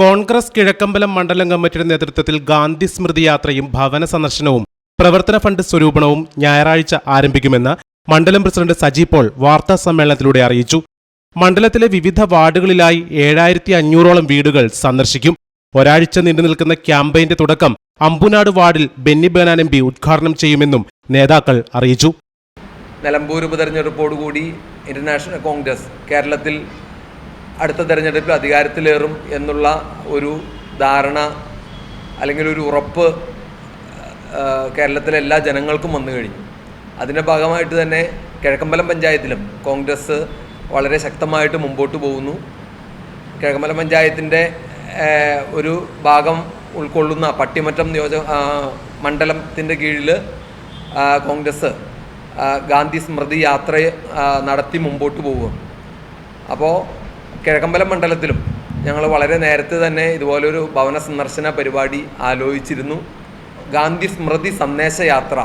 കോൺഗ്രസ് കിഴക്കമ്പലം മണ്ഡലം കമ്മിറ്റിയുടെ നേതൃത്വത്തിൽ ഗാന്ധി സ്മൃതി യാത്രയും ഭവന സന്ദർശനവും പ്രവർത്തന ഫണ്ട് സ്വരൂപണവും ഞായറാഴ്ച ആരംഭിക്കുമെന്ന് മണ്ഡലം പ്രസിഡന്റ് സജി പോൾ വാർത്താ സമ്മേളനത്തിലൂടെ അറിയിച്ചു. മണ്ഡലത്തിലെ വിവിധ വാർഡുകളിലായി ഏഴായിരത്തി അഞ്ഞൂറോളം വീടുകൾ സന്ദർശിക്കും. ഒരാഴ്ച നീണ്ടു നിൽക്കുന്ന ക്യാമ്പയിന്റെ തുടക്കം അമ്പുനാട് വാർഡിൽ ബെന്നി ബേനാൻ എം പി ഉദ്ഘാടനം ചെയ്യുമെന്നും നേതാക്കൾ അറിയിച്ചു. നിലമ്പൂർ ഉപതെരഞ്ഞെടുപ്പോടുകൂടി ഇന്റർനാഷണൽ കോൺഗ്രസ് കേരളത്തിൽ അടുത്ത തെരഞ്ഞെടുപ്പിൽ അധികാരത്തിലേറും എന്നുള്ള ഒരു ധാരണ അല്ലെങ്കിൽ ഒരു ഉറപ്പ് കേരളത്തിലെ എല്ലാ ജനങ്ങൾക്കും വന്നു കഴിഞ്ഞു. അതിന്റെ ഭാഗമായിട്ട് തന്നെ കിഴക്കമ്പലം പഞ്ചായത്തിലും കോൺഗ്രസ് വളരെ ശക്തമായിട്ട് മുമ്പോട്ട് പോകുന്നു. കിഴക്കമ്പലം പഞ്ചായത്തിന്റെ ഒരു ഭാഗം ഉൾക്കൊള്ളുന്ന പട്ടിമറ്റം നിയോജക മണ്ഡലത്തിന്റെ കീഴിൽ കോൺഗ്രസ് ഗാന്ധി സ്മൃതി യാത്ര നടത്തി മുമ്പോട്ട് പോവുക അപ്പോൾ കിഴക്കമ്പലം മണ്ഡലത്തിലും ഞങ്ങൾ വളരെ നേരത്തെ തന്നെ ഇതുപോലൊരു ഭവന സന്ദർശന പരിപാടി ആലോചിച്ചിരുന്നു. ഗാന്ധി സ്മൃതി സന്ദേശയാത്ര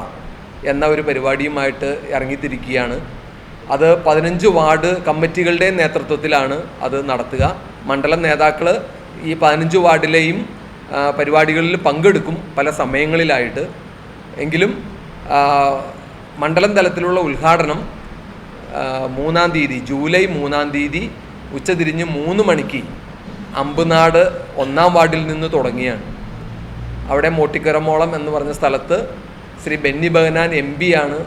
എന്ന ഒരു പരിപാടിയുമായിട്ട് ഇറങ്ങിത്തിരിക്കുകയാണ്. അത് പതിനഞ്ച് വാർഡ് കമ്മിറ്റികളുടെ നേതൃത്വത്തിലാണ് അത് നടത്തുക. മണ്ഡലം നേതാക്കൾ ഈ പതിനഞ്ച് വാർഡിലെയും പരിപാടികളിൽ പങ്കെടുക്കും പല സമയങ്ങളിലായിട്ട്. എങ്കിലും മണ്ഡലം തലത്തിലുള്ള ഉദ്ഘാടനം മൂന്നാം തീയതി ജൂലൈ മൂന്നാം തീയതി ഉച്ചതിരിഞ്ഞ് മൂന്ന് മണിക്ക് അമ്പുനാട് ഒന്നാം വാർഡിൽ നിന്ന് തുടങ്ങിയാണ്. അവിടെ മോട്ടിക്കരമോളം എന്ന് പറഞ്ഞ സ്ഥലത്ത് ശ്രീ ബെന്നി ബഹനാൻ എം ആണ്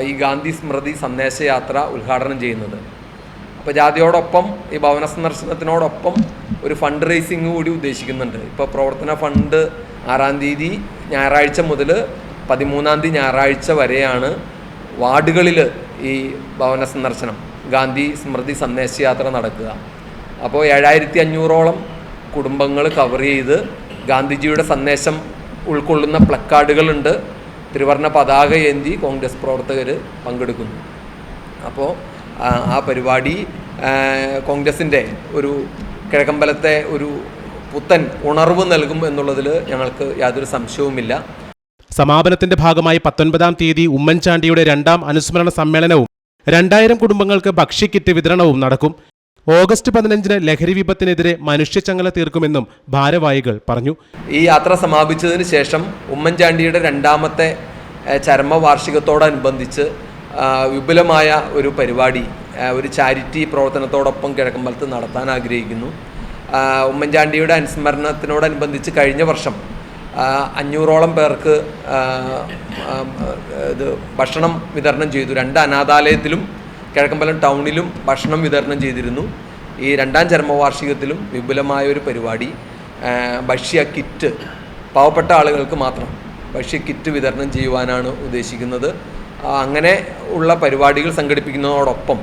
ഈ ഗാന്ധി സ്മൃതി സന്ദേശയാത്ര ഉദ്ഘാടനം ചെയ്യുന്നത്. അപ്പോൾ ജാതിയോടൊപ്പം ഈ ഭവന സന്ദർശനത്തിനോടൊപ്പം ഒരു ഫണ്ട് റേസിംഗ് കൂടി ഉദ്ദേശിക്കുന്നുണ്ട്. ഇപ്പോൾ പ്രവർത്തന ഫണ്ട് ആറാം തീയതി ഞായറാഴ്ച മുതൽ പതിമൂന്നാം തീയതി ഞായറാഴ്ച വരെയാണ് വാർഡുകളിൽ ഈ ഭവന സന്ദർശനം. ഗാന്ധി സ്മൃതി സന്ദേശയാത്ര നടക്കുക. അപ്പോൾ ഏഴായിരത്തി അഞ്ഞൂറോളം കുടുംബങ്ങൾ കവർ ചെയ്ത് ഗാന്ധിജിയുടെ സന്ദേശം ഉൾക്കൊള്ളുന്ന പ്ലക്കാർഡുകളുണ്ട്. ത്രിവർണ പതാക ഏന്തി കോൺഗ്രസ് പ്രവർത്തകർ പങ്കെടുക്കുന്നു. അപ്പോൾ ആ, പരിപാടി കോൺഗ്രസിന്റെ ഒരു കിഴക്കമ്പലത്തെ ഒരു പുത്തൻ ഉണർവ് നൽകും എന്നുള്ളതിൽ ഞങ്ങൾക്ക് യാതൊരു സംശയവുമില്ല. സമാപനത്തിന്റെ ഭാഗമായി പത്തൊൻപതാം തീയതി ഉമ്മൻചാണ്ടിയുടെ രണ്ടാം അനുസ്മരണ സമ്മേളനവും രണ്ടായിരം കുടുംബങ്ങൾക്ക് ഭക്ഷ്യക്കിറ്റ് വിതരണവും നടക്കും. ഓഗസ്റ്റ് പതിനഞ്ചിന് ലഹരി വിപത്തിനെതിരെ മനുഷ്യച്ചങ്ങല തീർക്കുമെന്നും ഭാരവാഹികൾ പറഞ്ഞു. ഈ യാത്ര സമാപിച്ചതിന് ശേഷം ഉമ്മൻചാണ്ടിയുടെ രണ്ടാമത്തെ ചരമ ചരമവാർഷികത്തോടനുബന്ധിച്ച് വിപുലമായ ഒരു പരിപാടി ഒരു ചാരിറ്റി പ്രവർത്തനത്തോടൊപ്പം കിഴക്കമ്പലത്ത് നടത്താൻ ആഗ്രഹിക്കുന്നു. ഉമ്മൻചാണ്ടിയുടെ അനുസ്മരണത്തിനോടനുബന്ധിച്ച് കഴിഞ്ഞ വർഷം അഞ്ഞൂറോളം പേർക്ക് ഇത് ഭക്ഷണം വിതരണം ചെയ്തു. രണ്ട് അനാഥാലയത്തിലും കിഴക്കമ്പലം ടൗണിലും ഭക്ഷണം വിതരണം ചെയ്തിരുന്നു. ഈ രണ്ടാം ചരമവാർഷികത്തിലും വിപുലമായ ഒരു പരിപാടി ഭക്ഷ്യ കിറ്റ് പാവപ്പെട്ട ആളുകൾക്ക് മാത്രം ഭക്ഷ്യ കിറ്റ് വിതരണം ചെയ്യുവാനാണ് ഉദ്ദേശിക്കുന്നത്. അങ്ങനെ ഉള്ള പരിപാടികൾ സംഘടിപ്പിക്കുന്നതോടൊപ്പം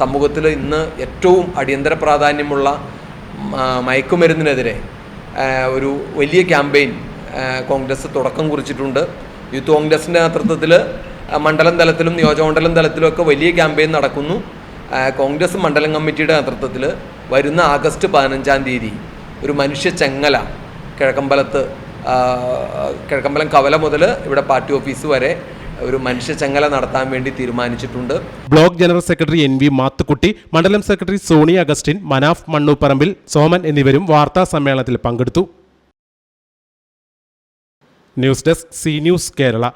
സമൂഹത്തിൽ ഇന്ന് ഏറ്റവും അടിയന്തര പ്രാധാന്യമുള്ള മയക്കുമരുന്നിനെതിരെ ഒരു വലിയ ക്യാമ്പയിൻ കോൺഗ്രസ് തുടക്കം കുറിച്ചിട്ടുണ്ട്. യൂത്ത് കോൺഗ്രസിന്റെ നേതൃത്വത്തിൽ മണ്ഡലം തലത്തിലും നിയോജകമണ്ഡലം തലത്തിലും ഒക്കെ വലിയ ക്യാമ്പയിൻ നടക്കുന്നു. കോൺഗ്രസ് മണ്ഡലം കമ്മിറ്റിയുടെ നേതൃത്വത്തിൽ വരുന്ന ആഗസ്റ്റ് പതിനഞ്ചാം തീയതി ഒരു മനുഷ്യ ചെങ്ങല കിഴക്കമ്പലത്ത് കിഴക്കമ്പലം കവല മുതൽ ഇവിടെ പാർട്ടി ഓഫീസ് വരെ ഒരു മനുഷ്യ ചെങ്ങല നടത്താൻ വേണ്ടി തീരുമാനിച്ചിട്ടുണ്ട്. Block general secretary N V Mathukutty മണ്ഡലം secretary Sony Augustine Manaf മണ്ണൂപ്പറമ്പിൽ Soman എന്നിവരും വാർത്താ സമ്മേളനത്തിൽ പങ്കെടുത്തു. News desk C news Kerala